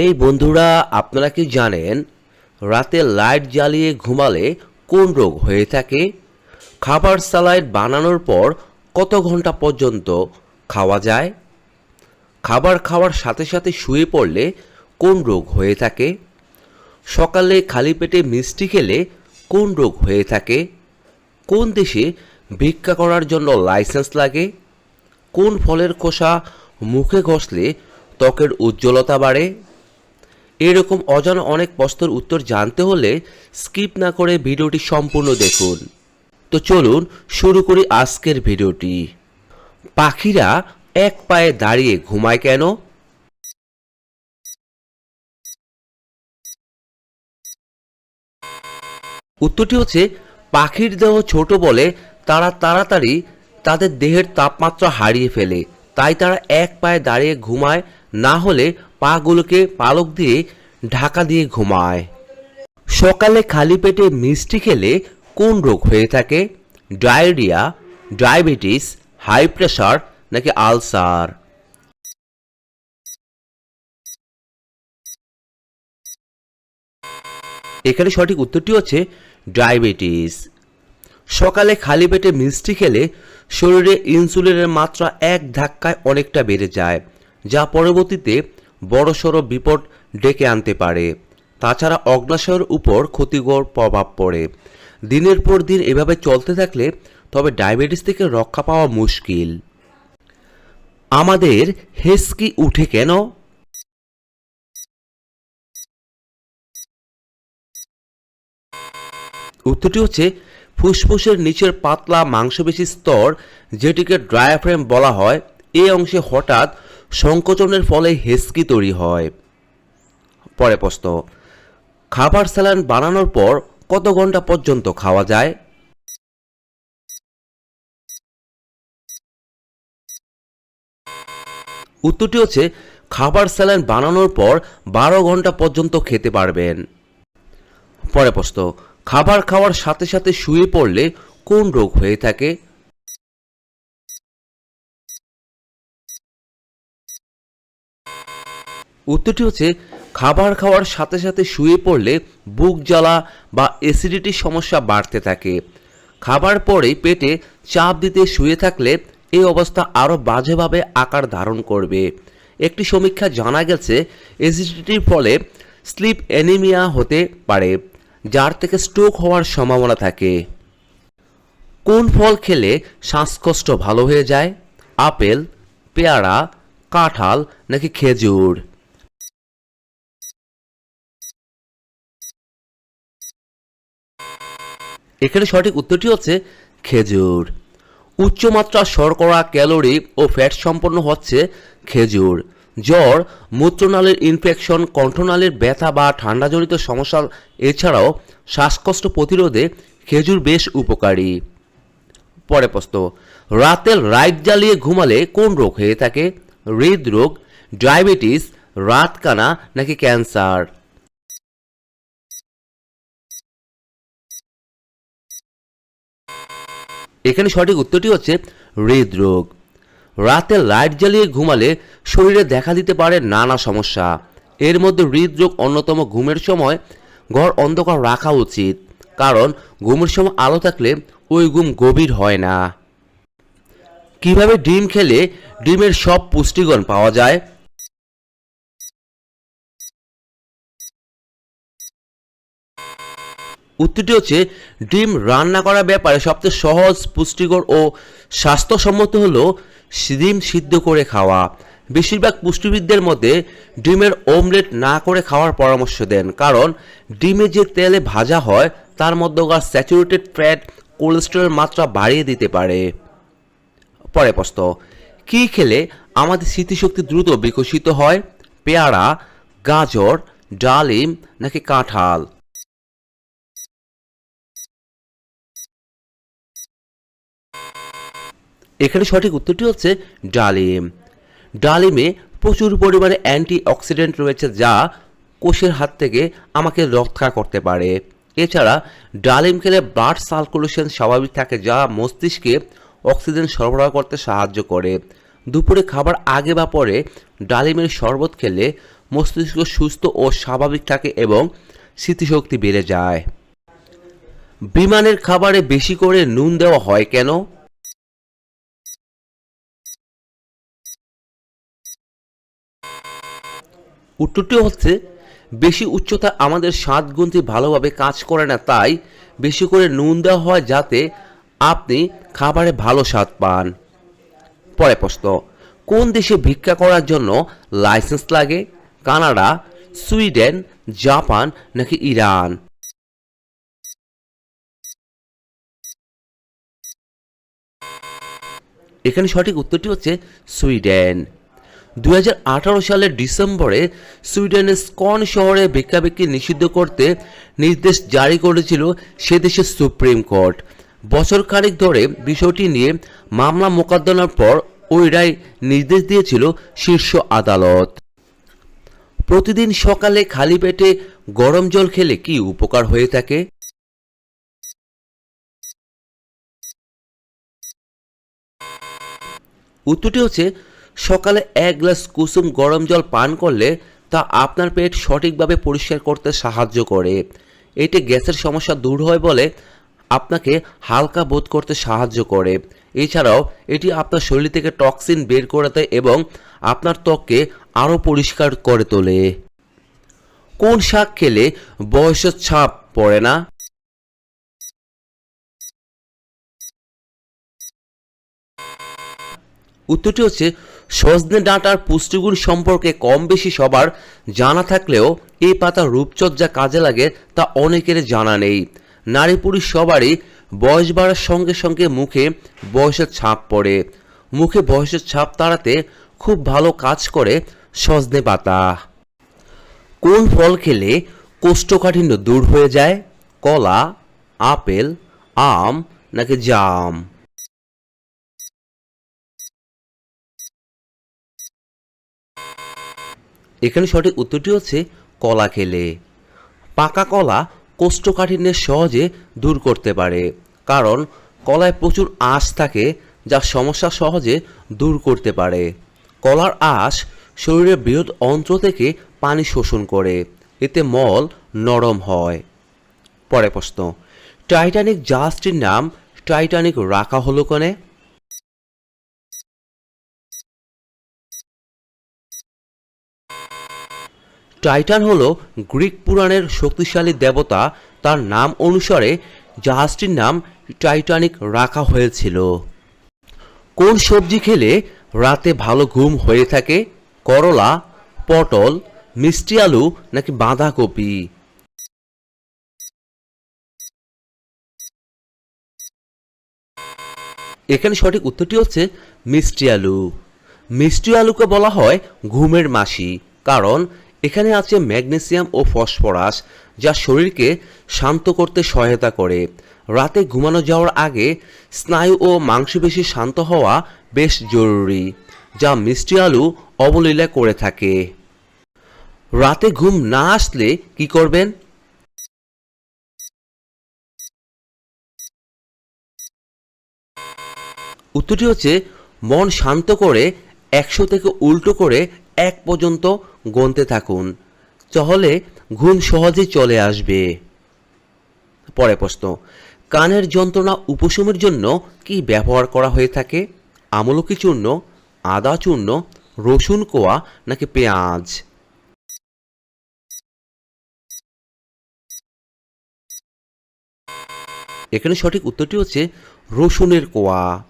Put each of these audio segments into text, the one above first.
এই বন্ধুরা, আপনারা কি জানেন রাতে লাইট জ্বালিয়ে ঘুমালে কোন রোগ হয়ে থাকে? খাবার স্যালাইড বানানোর পর কত ঘণ্টা পর্যন্ত খাওয়া যায়? খাবার খাওয়ার সাথে সাথে শুয়ে পড়লে কোন রোগ হয়ে থাকে? সকালে খালি পেটে মিষ্টি খেলে কোন রোগ হয়ে থাকে? কোন দেশে ভিক্ষা করার জন্য লাইসেন্স লাগে? কোন ফলের খোসা মুখে ঘষলে ত্বকের উজ্জ্বলতা বাড়ে? এরকম অজানা অনেক প্রশ্নের উত্তর জানতে হলে স্কিপ না করে ভিডিওটি সম্পূর্ণ দেখুন। তো চলুন শুরু করি আজকের ভিডিওটি। পাখিরা এক পায়ে দাঁড়িয়ে ঘুমায় কেন? উত্তরটি হচ্ছে, পাখির দেহ ছোট বলে তারা তাড়াতাড়ি তাদের দেহের তাপমাত্রা হারিয়ে ফেলে। তাই তারা এক পায়ে দাঁড়িয়ে ঘুমায়, না হলে পাগুলোকে পালক দিয়ে ঢাকা দিয়ে ঘুমায়। সকালে খালি পেটে মিষ্টি খেলে কোন রোগ হয়ে থাকে? ডায়রিয়া, ডায়াবেটিস, হাই প্রেশার নাকি আলসার? এখানে সঠিক উত্তরটি হচ্ছে ডায়াবেটিস। সকালে খালি পেটে মিষ্টি খেলে শরীরে ইনসুলিনের মাত্রা এক ধাক্কায় অনেকটা বেড়ে যায়, যা পরবর্তীতে বড়সড় বিপদ ডেকে আনতে পারে। তাছাড়া অগ্নাশয়ের উপর ক্ষতিকর প্রভাব পড়ে। দিনের পর দিন এভাবে চলতে থাকলে তবে ডায়াবেটিস থেকে রক্ষা পাওয়া মুশকিল। আমাদের হেসকি উঠে কেন? উত্তরটি হচ্ছে, ফুসফুসের নিচের পাতলা মাংসপেশি স্তর, যেটিকে ড্রায়াফ্রেম বলা হয় এই অংশে হঠাৎ সংকোচনের ফলে হেসকি তৈরি হয়। পরে প্রশ্ন খাবার স্যালান বানানোর পর কত ঘণ্টা পর্যন্ত খাওয়া যায়? উত্তরটি হচ্ছে, খাবার স্যালান বানানোর পর বারো ঘণ্টা পর্যন্ত খেতে পারবেন। পরে প্রশ্ন খাবার খাওয়ার সাথে সাথে শুয়ে পড়লে কোন রোগ হয়ে থাকে? উত্তরটি হচ্ছে খাবার খাওয়ার সাথে সাথে শুয়ে পড়লে বুক জ্বালা বা অ্যাসিডিটির সমস্যা বাড়তে থাকে। খাবার পরেই পেটে চাপ দিতে শুয়ে থাকলে এই অবস্থা আরও বাজেভাবে আকার ধারণ করবে। একটি সমীক্ষা জানা গেছে অ্যাসিডিটির ফলে স্লিপ অ্যানিমিয়া হতে পারে, যার থেকে স্ট্রোক হওয়ার সম্ভাবনা থাকে। কোন ফল খেলে শ্বাসকষ্ট ভালো হয়ে যায়? আপেল, পেয়ারা, কাঁঠাল নাকি খেজুর? এখানে সঠিক উত্তরটি হচ্ছে খেজুর। উচ্চমাত্রা শর্করা, ক্যালোরি ও ফ্যাট সম্পন্ন হচ্ছে খেজুর। জ্বর, মূত্রনালীর ইনফেকশন কণ্ঠনালীর ব্যথা বা ঠান্ডাজনিত সমস্যা এছাড়াও শ্বাসকষ্ট প্রতিরোধে খেজুর বেশ উপকারী। পরে প্রশ্ন, রাতের লাইট জ্বালিয়ে ঘুমালে কোন রোগ হয়ে থাকে? হৃদরোগ, ডায়াবেটিস, রাতকানা নাকি ক্যান্সার? এখানে সঠিক উত্তরটি হচ্ছে হৃদরোগ। রাতে লাইট জ্বালিয়ে ঘুমালে শরীরে দেখা দিতে পারে নানা সমস্যা। এর মধ্যে হৃদরোগ অন্যতম ঘুমের সময়। ঘর অন্ধকার রাখা উচিত, কারণ ঘুমের সময় আলো থাকলে ওই ঘুম গভীর হয় না। কীভাবে ডিম খেলে ডিমের সব পুষ্টিগুণ পাওয়া যায়? উত্তরটি হচ্ছে, ডিম রান্না করার ব্যাপারে সবচেয়ে সহজ, পুষ্টিকর ও স্বাস্থ্যসম্মত হল ডিম সিদ্ধ করে খাওয়া। বেশিরভাগ পুষ্টিবিদদের মধ্যে ডিমের অমলেট না করে খাওয়ার পরামর্শ দেন, কারণ ডিমে যে তেলে ভাজা হয়, তার মধ্যকার স্যাচুরেটেড ফ্যাট কোলেস্টেরলের মাত্রা বাড়িয়ে দিতে পারে। পরে প্রশ্ন, কী খেলে আমাদের স্মৃতিশক্তি দ্রুত বিকশিত হয়? পেয়ারা, গাজর, ডালিম নাকি কাঁঠাল? এখানে সঠিক উত্তরটি হচ্ছে ডালিম। ডালিমে প্রচুর পরিমাণে অ্যান্টি অক্সিডেন্ট রয়েছে যা কোষের হাত থেকে আমাকে রক্ষা করতে পারে। এছাড়া ডালিম খেলে ব্লাড সার্কুলেশন স্বাভাবিক থাকে যা মস্তিষ্কে অক্সিজেন সরবরাহ করতে সাহায্য করে। দুপুরে খাবার আগে বা পরে ডালিমের শরবত খেলে মস্তিষ্ক সুস্থ ও স্বাভাবিক থাকে এবং স্মৃতিশক্তি বেড়ে যায়। বিমানের খাবারে বেশি করে নুন দেওয়া হয় কেন? উত্তরটি হচ্ছে, বেশি উচ্চতা আমাদের স্বাদ গ্রন্থি ভালোভাবে কাজ করে না, তাই বেশি করে নুন দেওয়া হয় যাতে আপনি খাবারে ভালো স্বাদ পান। পরে প্রশ্ন, কোন দেশে ভিক্ষা করার জন্য লাইসেন্স লাগে, কানাডা, সুইডেন, জাপান নাকি ইরান? এখানে সঠিক উত্তরটি হচ্ছে সুইডেন। দুই হাজার আঠারো সালের ডিসেম্বরে সুইডেনের স্কন শহরে ভিক্ষাভিক্ষি নিষিদ্ধ করতে নির্দেশ জারি করেছিল সে দেশের সুপ্রিম কোর্ট। বছর খানেক ধরে বিষয়টি নিয়ে মামলা মোকদ্দমার পর ওই রায় নির্দেশ দিয়েছিল শীর্ষ আদালত। প্রতিদিন সকালে খালি পেটে গরম জল খেলে কি উপকার হয়ে থাকে? উত্তরটি হচ্ছে সকালে এক গ্লাস কুসুম গরম জল পান করলে তা আপনার পেট সঠিকভাবে পরিষ্কার করতে সাহায্য করে। এটি গ্যাসের সমস্যা দূর হয় বলে আপনাকে হালকা বোধ করতে সাহায্য করে। এছাড়াও এটি আপনার শরীর থেকে টক্সিন বের করে দেয় এবং আপনার ত্বককে আরও পরিষ্কার করে তোলে। কোন শাক খেলে বয়সের ছাপ পড়ে না? উত্তরটি হচ্ছে সজনে ডাঁটার পুষ্টিগুণ সম্পর্কে কম বেশি সবার জানা থাকলেও এই পাতা রূপচর্যা কাজে লাগে তা অনেকের জানা নেই। নারী পুরুষ সবারই বয়স বাড়ার সঙ্গে সঙ্গে মুখে বয়সের ছাপ পড়ে। মুখে বয়সের ছাপ তাড়াতে খুব ভালো কাজ করে সজনে পাতা। কোন ফল খেলে কোষ্ঠকাঠিন্য দূর হয়ে যায়? কলা, আপেল, আম নাকি জাম? এখানে সঠিক উত্তরটি হচ্ছে কলা খেলে। পাকা কলা কোষ্ঠকাঠিন্যের সহজে দূর করতে পারে, কারণ কলায় প্রচুর আঁশ থাকে যা সমস্যা সহজে দূর করতে পারে। কলার আঁশ শরীরের বৃহৎ অন্ত্র থেকে পানি শোষণ করে, এতে মল নরম হয়। পরে প্রশ্ন, টাইটানিক জাহাজটির নাম টাইটানিক রাখা হলো কোনে টাইটান হলো গ্রিক পুরাণের শক্তিশালী দেবতা, তার নাম অনুসারে জাহাজটির নাম টাইটানিক রাখা হয়েছিল। কোন সবজি খেলে রাতে ভালো ঘুম হয়ে থাকে? করলা, পটল, মিষ্টি আলু নাকি বাঁধাকপি? এখানে সঠিক উত্তরটি হচ্ছে মিষ্টি আলু। মিষ্টি আলুকে বলা হয় ঘুমের মাসি, কারণ এখানে আছে ম্যাগনেসিয়াম ও ফসফরাস, যা শরীরকে শান্ত করতে সহায়তা করে। রাতে ঘুমানো যাওয়ার আগে স্নায়ু ও মাংসপেশি শান্ত হওয়া বেশ জরুরি, যা মিষ্টি আলু অবলীলা করে থাকে। রাতে ঘুম না আসলে কি করবেন? উত্তরটি হচ্ছে মন শান্ত করে একশো থেকে উল্টো করে এক পর্যন্ত গুনতে থাকুন। তাহলে ঘুম সহজেই চলে আসবে। পরে প্রশ্ন, কানের যন্ত্রণা উপশমের জন্য কি ব্যবহার করা হয়ে থাকে? আমলকি চূর্ণ, আদা চূর্ণ, রসুন কোয়া নাকি পেঁয়াজ? এখানে সঠিক উত্তরটি হচ্ছে রসুনের কোয়া।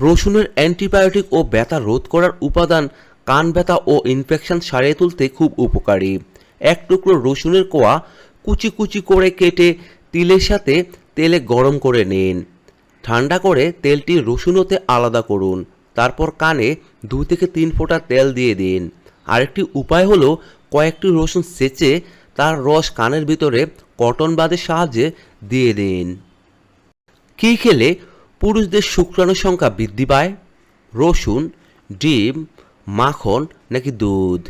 রসুনের অ্যান্টিবায়োটিক ও ব্যথা রোধ করার উপাদান কান ব্যথা ও ইনফেকশন সারিয়ে তুলতে খুব উপকারী। এক টুকরো রসুনের কোয়া কুচি কুচি করে কেটে তিলের সাথে তেলে গরম করে নিন। ঠান্ডা করে তেলটি রসুনতে আলাদা করুন। তারপর কানে দু থেকে তিন ফোঁটা তেল দিয়ে দিন। আরেকটি উপায় হলো কয়েকটি রসুন সেচে তার রস কানের ভিতরে কটন বাদের সাহায্যে দিয়ে দিন। কী খেলে পুরুষদের শুক্রাণু সংখ্যা বৃদ্ধি পায়? রসুন, ডিম মাখন নাকি দুধ?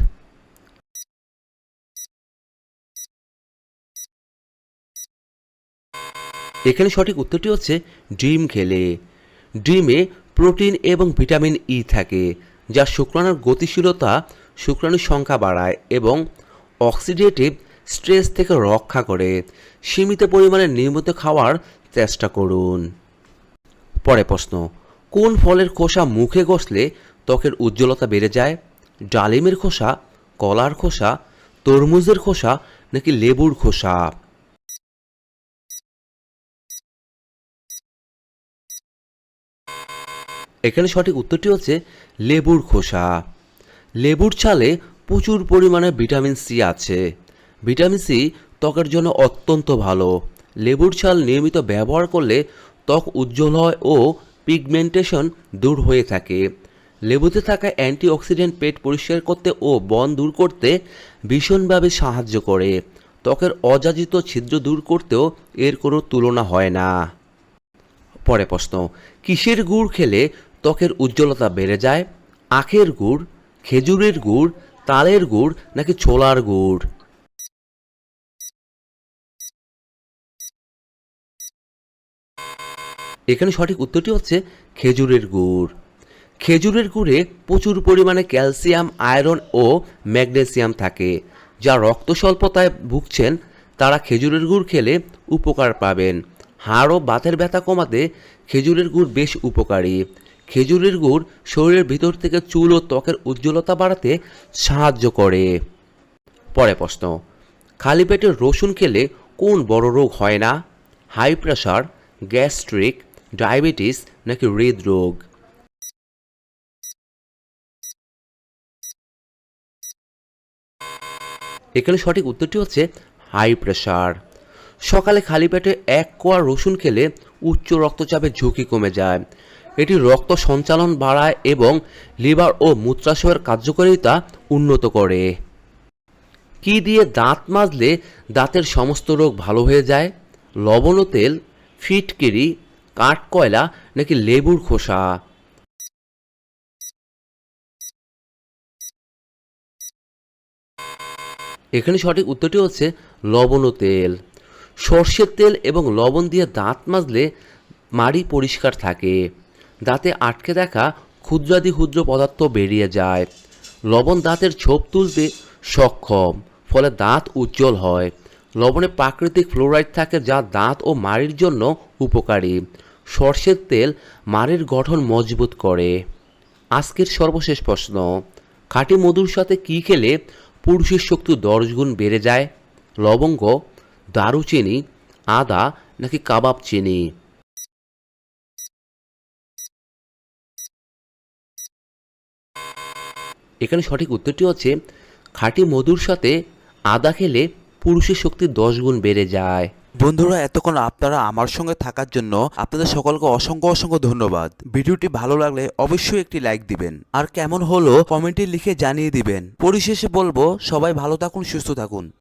এখানে সঠিক উত্তরটি হচ্ছে ডিম খেলে। ডিমে প্রোটিন এবং ভিটামিন ই থাকে, যা শুক্রাণুর গতিশীলতা, শুক্রাণুর সংখ্যা বাড়ায় এবং অক্সিডেটিভ স্ট্রেস থেকে রক্ষা করে। সীমিত পরিমাণে নিয়মিত খাওয়ার চেষ্টা করুন। পরে প্রশ্ন, কোন ফলের খোসা মুখে ঘষলে ত্বকের উজ্জ্বলতা বেড়ে যায়, ডালিমের খোসা, কলার খোসা, তরমুজের খোসা নাকি লেবুর খোসা? এখানে সঠিক উত্তরটি হচ্ছে লেবুর খোসা। লেবুর ছালে প্রচুর পরিমাণে ভিটামিন সি আছে। ভিটামিন সি ত্বকের জন্য অত্যন্ত ভালো। লেবুর ছাল নিয়মিত ব্যবহার করলে ত্বক উজ্জ্বল হয় ও পিগমেন্টেশন দূর হয়ে থাকে। লেবুতে থাকা অ্যান্টিঅক্সিডেন্ট পেট পরিষ্কার করতে ও বন দূর করতে ভীষণভাবে সাহায্য করে। ত্বকের অযাচিত ছিদ্র দূর করতেও এর কোনো তুলনা হয় না। পরে প্রশ্ন, কিসের গুড় খেলে ত্বকের উজ্জ্বলতা বেড়ে যায়? আখের গুড়, খেজুরের গুড়, তালের গুড় নাকি ছোলার গুড়? এখানে সঠিক উত্তরটি হচ্ছে খেজুরের গুড়। খেজুরের গুড়ে প্রচুর পরিমাণে ক্যালসিয়াম, আয়রন ও ম্যাগনেসিয়াম থাকে, যা রক্ত স্বল্পতায় ভুগছেন। তারা খেজুরের গুড় খেলে উপকার পাবেন। হাড় ও বাতের ব্যথা কমাতে খেজুরের গুড় বেশ উপকারী। খেজুরের গুড় শরীরের ভিতর থেকে চুল ও ত্বকের উজ্জ্বলতা বাড়াতে সাহায্য করে। পরে প্রশ্ন, খালি পেটে রসুন খেলে কোন বড় রোগ হয় না? হাই প্রেশার, গ্যাস্ট্রিক, ডায়াবেটিস নাকি হৃদরোগ? এখানে সঠিক উত্তরটি হচ্ছে হাই প্রেশার সকালে খালি পেটে এক কোয়া রসুন খেলে উচ্চ রক্তচাপের ঝুঁকি কমে যায়। এটি রক্ত সঞ্চালন বাড়ায় এবং লিভার ও মূত্রাশয়ের কার্যকারিতা উন্নত করে। কি দিয়ে দাঁত মাজলে দাঁতের সমস্ত রোগ ভালো হয়ে যায়? লবণ তেল, ফিটকিরি কাঠকয়লা নাকি লেবুর খোসা? এখানে সঠিক উত্তরটি হচ্ছে লবণ ও তেল। সর্ষের তেল এবং লবণ দিয়ে দাঁত মাজলে মাড়ি পরিষ্কার থাকে। দাঁতে আটকে দেখা ক্ষুদ্রাদি ক্ষুদ্র পদার্থ বেরিয়ে যায়। লবণ দাঁতের ছোপ তুলতে সক্ষম, ফলে দাঁত উজ্জ্বল হয়। লবণে প্রাকৃতিক ফ্লোরাইড থাকে যা দাঁত ও মাড়ির জন্য উপকারী। সর্ষের তেল মাড়ির গঠন মজবুত করে। আজকের সর্বশেষ প্রশ্ন, খাঁটি মধুর সাথে কি খেলে পুরুষের শক্তি দশ গুণ বেড়ে যায়, লবঙ্গ, দারুচিনি, আদা নাকি কাবাব চিনি। এখানে সঠিক উত্তরটি হচ্ছে, খাঁটি মধুর সাথে আদা খেলে পুরুষের শক্তি দশ গুণ বেড়ে যায়। বন্ধুরা, এতক্ষণ আপনারা আমার সঙ্গে থাকার জন্য আপনাদের সকলকে অসংখ্য অসংখ্য ধন্যবাদ। ভিডিওটি ভালো লাগলে অবশ্যই একটি লাইক দিবেন। আর কেমন হলো কমেন্টে লিখে জানিয়ে দিবেন। পরিশেষে বলব, সবাই ভালো থাকুন, সুস্থ থাকুন।